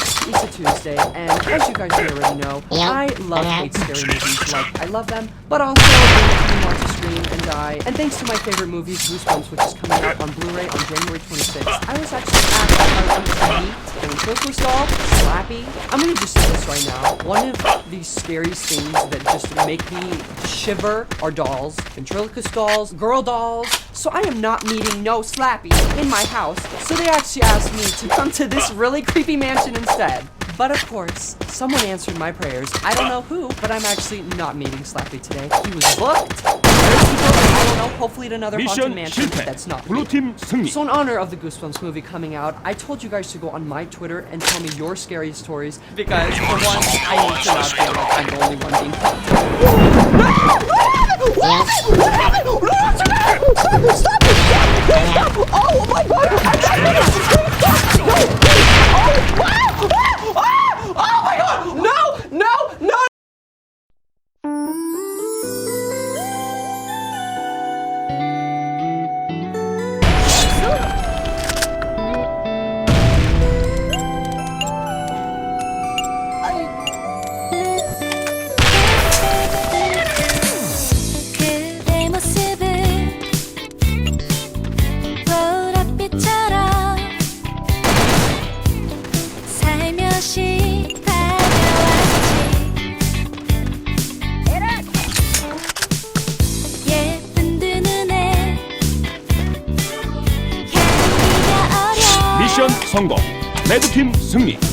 It's a Tuesday, and as you guys already know, I love hate uh-huh. scary movies. Like, I love them, but also, I want to and die. And thanks to my favorite movie, Goosebumps, which is coming out on Blu-ray on January 26th, I was actually asked if I wanted to meet and doll, Slappy. I'm gonna just say this right now. One of the scariest things that just make me shiver are dolls, ventriloquist dolls, girl dolls. So I am not meeting no Slappy in my house. So they actually asked me to come to this really creepy mansion instead. But of course, someone answered my prayers. I don't know who, but I'm actually not meeting Slappy today. He was booked, hopefully at another Haunted Mansion 실패. that's not blue. 블루팀 So in honor of the Goosebumps movie coming out, I told you guys to go on my Twitter and tell me your scary stories because for once I need to not feel like I'm the only one being helped. Stop it! Stop! Oh my god! 다시 다가왔지 예쁜 두 눈에 향기가 어려 미션 성공. 레드팀 승리. 잊을 수가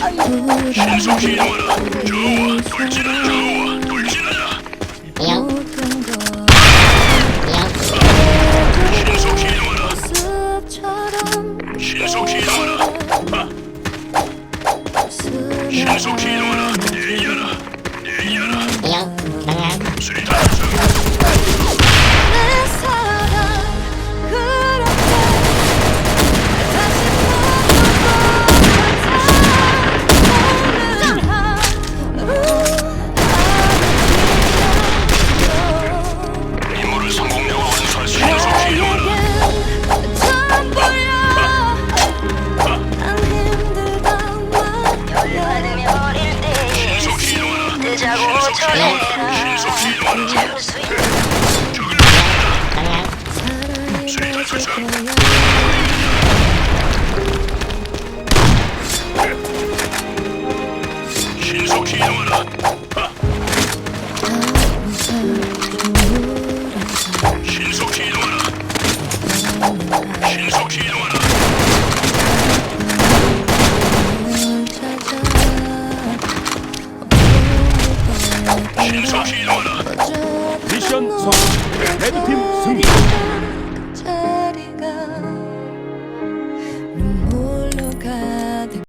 신속 이동하라. 좋아, 돌진하라. 좋아, 돌진하라. 신속 이동하라. 신속 이동하라. 신속 이동하라. 사랑해 네. 미션 성공. 레드팀